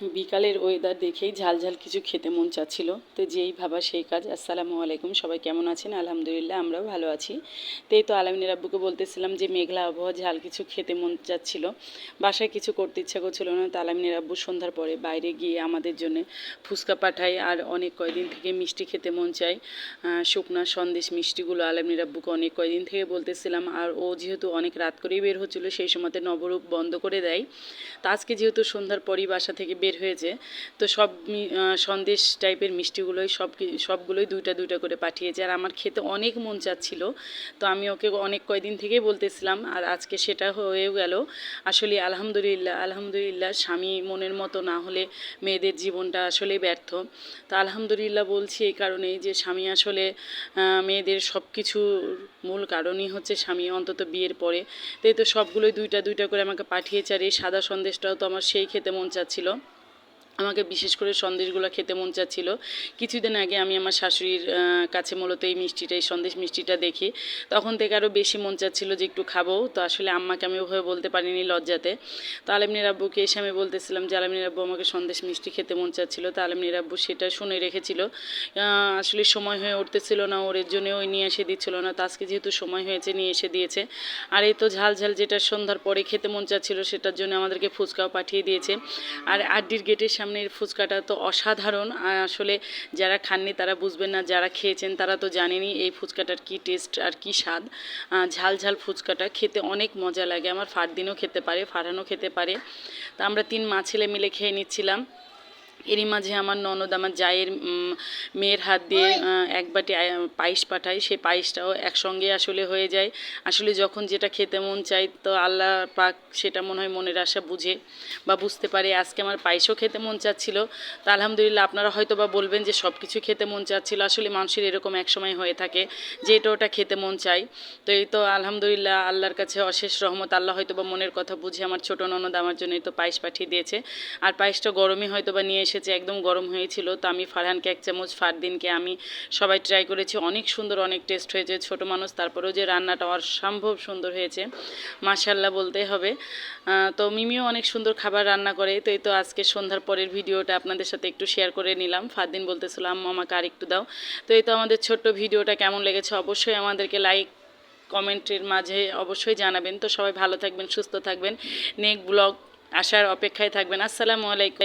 বিকালের ওয়েদার দেখেই ঝাল ঝাল কিছু খেতে মন চাচ্ছিল। তো যেই ভাবা সেই কাজ। আসসালামু আলাইকুম, সবাই কেমন আছেন? আলহামদুলিল্লাহ, আমরাও ভালো আছি। তো এই তো আলামিনের আব্বুকে বলতেছিলাম যে, মেঘলা আবহাওয়া, ঝাল কিছু খেতে মন চাচ্ছিল। বাসায় কিছু করতে ইচ্ছা করছিল না। তো আলামিনের আব্বু সন্ধ্যার পরে বাইরে গিয়ে আমাদের জন্য ফুচকা পাঠায় আর অনেক কয়দিন থেকে মিষ্টি খেতে মন চায়। শুকনা সন্দেশ মিষ্টিগুলো আলামিনের আব্বুকে অনেক কয়দিন থেকে বলতেছিলাম। আর ও যেহেতু অনেক রাত করেই বের হচ্ছিল, সেই সময়তে নবরূপ বন্ধ করে দেয়। তো আজকে যেহেতু সন্ধ্যার পরই বাসা থেকে বের হয়েছে। তো সব সন্দেশ টাইপের মিষ্টিগুলোই সব সবগুলোই দুইটা দুইটা করে পাঠিয়েছে। আর আমার খেতে অনেক মন চাচ্ছিল। তো আমি ওকে অনেক কয়দিন থেকেই বলতেছিলাম, আর আজকে সেটা হয়েও গেল। আসলে আলহামদুলিল্লাহ আলহামদুলিল্লাহ, স্বামী মনের মতো না হলে মেয়েদের জীবনটা আসলে ব্যর্থ। তো আলহামদুলিল্লাহ বলছি এই কারণেই যে স্বামী আসলে মেয়েদের সব কিছুর মূল কারণই হচ্ছে স্বামী অন্তত বিয়ের পরে। তো এই তো সবগুলোই দুইটা দুইটা করে আমাকে পাঠিয়েছে, আর এই সাদা সন্দেশটাও তো আমার সেই খেতে মন চাচ্ছিল। আমাকে বিশেষ করে সন্দেশগুলো খেতে মন চাচ্ছিল। কিছুদিন আগে আমি আমার শাশুড়ির কাছে মূলত এই মিষ্টিটা, এই সন্দেশ মিষ্টিটা দেখি। তখন থেকে আরও বেশি মন চাচ্ছিল যে একটু খাব। তো আসলে আম্মাকে আমি ওভাবে বলতে পারিনি লজ্জাতে। তো আলমিনের আব্বুকে এসে আমি বলতেছিলাম যে, আলমিনের আব্বু আমাকে সন্দেশ মিষ্টি খেতে মন চাচ্ছিল। তো আলমিনের আব্বু সেটা শুনে রেখেছিল। আসলে সময় হয়ে উঠতেছিল না, ওর জন্য ওই নিয়ে এসে দিচ্ছিল না। তো আজকে যেহেতু সময় হয়েছে, নিয়ে এসে দিয়েছে। আর এই তো ঝাল ঝাল যেটা সন্ধ্যার পরে খেতে মন চাচ্ছিল, সেটার জন্য আমাদেরকে ফুচকাও পাঠিয়ে দিয়েছে। আর আড্ডির গেটের সামনের ফুচকাটা তো অসাধারণ। আসলে যারা খাননি তারা বুঝবেন না, যারা খেয়েছেন তারা তো জানেনি এই ফুচকাটার কি টেস্ট আর কি স্বাদ। ঝাল ঝাল ফুচকাটা খেতে অনেক মজা লাগে। আমার ফারদিনও খেতে পারে, ফারহানও খেতে পারে। তা আমরা তিন মা ছেলে মিলে খেয়ে নিচ্ছিলাম। এরই মাঝে আমার ননদ আমার জায়ের মেয়ের হাত দিয়ে এক বাটি পায়েস পাঠায় সেই পায়েসটাও একসঙ্গে আসলে হয়ে যায়। আসলে যখন যেটা খেতে মন চাই তো আল্লাহ পাক সেটা মনে হয় মনের আশা বুঝে বা বুঝতে পারে। আজকে আমার পায়েসও খেতে মন চাচ্ছিল। তা আলহামদুলিল্লাহ আপনারা হয়তো বা বলবেন যে সব কিছু খেতে মন চাচ্ছিল। আসলে মানুষের এরকম এক সময় হয়ে থাকে যে এটা ওটা খেতে মন চাই তো এই তো আলহামদুলিল্লাহ আল্লাহর কাছে অশেষ রহমত। আল্লাহ হয়তো বা মনের কথা বুঝে আমার ছোট ননদ আমার জন্য এই তো পায়েস পাঠিয়ে দিয়েছে। আর পায়েসটা গরমই হয়তো বা নিয়ে এসেছে, একদম গরম হয়েছিল। তো আমি ফারহানকে এক চামচ ফারদিনকে আমি সবাই ট্রাই করেছি। অনেক সুন্দর, অনেক টেস্ট হয়েছে, ছোট মানুষ। তারপরেও যে রান্নাটা অসম্ভব সুন্দর হয়েছে মাশাল্লাহ বলতে হবে। তো মিমিও অনেক সুন্দর খাবার রান্না করে। তো এই তো আজকে সন্ধ্যার পরের ভিডিওটা আপনাদের সাথে একটু শেয়ার করে নিলাম। ফারদিন বলতেছিল, আম্মা, আমাকে আর একটু দাও। তো এই তো আমাদের ছোট্ট ভিডিওটা কেমন লেগেছে অবশ্যই আমাদেরকে লাইক কমেন্টের মাঝে অবশ্যই জানাবেন। তো সবাই ভালো থাকবেন, সুস্থ থাকবেন। নেক ব্লগ আসার অপেক্ষায় থাকবেন। আসসালামু আলাইকুম।